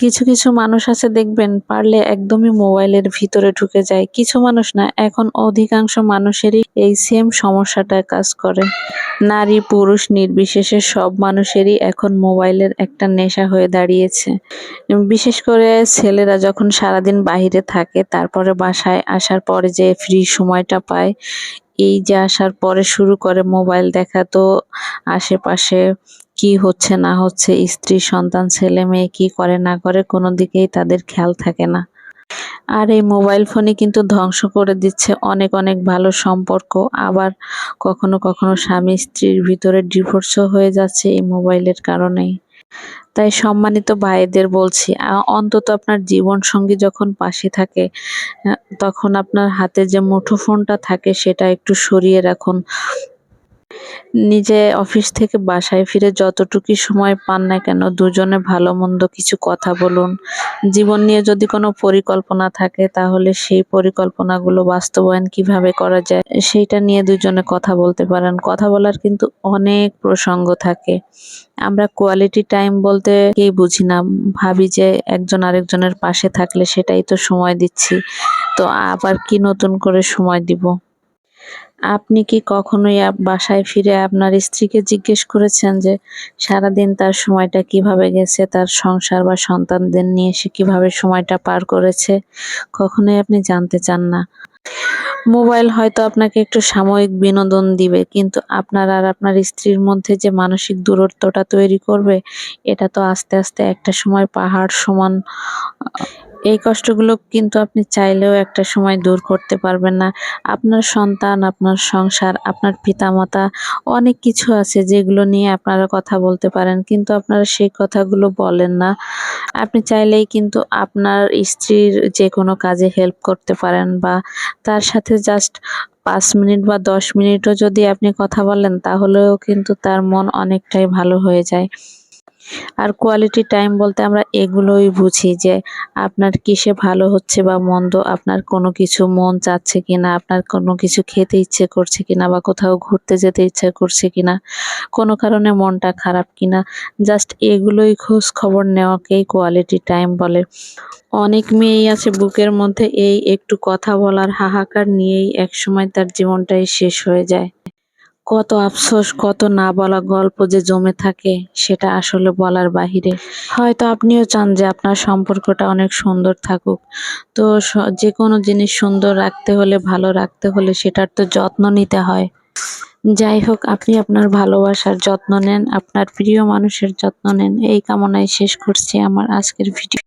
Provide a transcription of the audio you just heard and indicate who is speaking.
Speaker 1: কিছু কিছু মানুষ আছে দেখবেন, পারলে একদমই মোবাইলের ভিতরে ঢুকে যায়। কিছু মানুষ না, এখন অধিকাংশ মানুষেরই এই সেম সমস্যাটা কাজ করে। নারী, পুরুষ, নির্বিশেষে সব মানুষেরই এখন মোবাইলের একটা নেশা হয়ে দাঁড়িয়েছে। বিশেষ করে ছেলেরা যখন সারাদিন বাহিরে থাকে, তারপরে বাসায় আসার পরে যে ফ্রি সময়টা পায় এই যে আসার পরে শুরু করে মোবাইল দেখা, তো আশেপাশে কি হচ্ছে না হচ্ছে, স্ত্রী, সন্তান, ছেলে, মেয়ে কি করে না করে, কোনো দিকেই তাদের খেয়াল থাকে না। আর এই মোবাইল ফোনই কিন্তু ধ্বংস করে দিচ্ছে অনেক অনেক ভালো সম্পর্ক। আবার কখনো কখনো স্বামী স্ত্রীর ভিতরে ডিভোর্সও হয়ে যাচ্ছে এই মোবাইলের কারণেই। তাই সম্মানিত ভাইদের বলছি অন্তত আপনার জীবন সঙ্গী যখন পাশে থাকে তখন আপনার হাতে যে মুঠোফোনটা থাকে সেটা একটু সরিয়ে রাখুন। নিজে অফিস থেকে বাসায় ফিরে যতটুকু সময় পান না কেন, দুজনে ভালো মন্দ কিছু কথা বলুন। জীবন নিয়ে যদি কোনো পরিকল্পনা থাকে, তাহলে সেই পরিকল্পনাগুলো বাস্তবায়ন কীভাবে করা যায়, সেইটা নিয়ে দুজনে কথা বলতে পারেন। কথা বলার কিন্তু অনেক প্রসঙ্গ থাকে। আমরা কোয়ালিটি টাইম বলতে কেই বুঝি না। ভাবি যে একজন আরেকজনের পাশে থাকলে সেটাই তো সময় দিচ্ছি। তো আবার কি নতুন করে সময় দিব? আপনি কি কখনোই বাসায় ফিরে আপনার স্ত্রীকে জিজ্ঞেস করেছেন যে সারাদিন তার সময়টা কীভাবে গেছে, তার সংসার বা সন্তানদের নিয়ে সে কীভাবে সময়টা পার করেছে? কখনোই আপনি জানতে চান না। মোবাইল হয়তো আপনাকে একটু সাময়িক বিনোদন দিবে, কিন্তু আপনার আর আপনার স্ত্রীর মধ্যে যে মানসিক দূরত্বটা তৈরি করবে, এটা তো আস্তে আস্তে একটা সময় পাহাড় সমান এই কষ্টগুলো কিন্তু আপনি চাইলেও একটা সময় দূর করতে পারবেন না। আপনার সন্তান, আপনার সংসার, আপনার পিতামাতা, অনেক কিছু আছে যেগুলো নিয়ে আপনারা কথা বলতে পারেন, কিন্তু আপনারা সেই কথাগুলো বলেন না। আপনি চাইলেই কিন্তু আপনার স্ত্রীর যে কোনো কাজে হেল্প করতে পারেন বা তার সাথে জাস্ট পাঁচ মিনিট বা দশ মিনিটও যদি আপনি কথা বলেন, তাহলেও কিন্তু তার মন অনেকটাই ভালো হয়ে যায়। আর কোয়ালিটি টাইম বলতে আমরা এগুলোই বুঝি যে আপনার কিসে ভালো হচ্ছে বা মন্দ, আপনার কোনো কিছু মন চাচ্ছে কিনা, আপনার কোনো কিছু খেতে ইচ্ছে করছে কিনা বা কোথাও ঘুরতে যেতে ইচ্ছে করছে কিনা, কোনো কারণে মনটা খারাপ কিনা জাস্ট এগুলোই খোঁজ খবর নেওয়াকেই কোয়ালিটি টাইম বলে। অনেক মেয়েই আছে বুকের মধ্যে এই একটু কথা বলার হাহাকার নিয়েই একসময় তার জীবনটাই শেষ হয়ে যায়। কত আফসোস, কত না বলা গল্প যে জমে থাকে, সেটা আসলে বলার বাহিরে। হয়তো আপনিও চান যে আপনার সম্পর্কটা অনেক সুন্দর থাকুক। তো যে কোনো জিনিস সুন্দর রাখতে হলে, ভালো রাখতে হলে সেটার তো যত্ন নিতে হয়। যাই হোক, আপনি আপনার ভালোবাসার যত্ন নেন, আপনার প্রিয় মানুষের যত্ন নেন। এই কামনায় শেষ করছি আমার আজকের ভিডিও।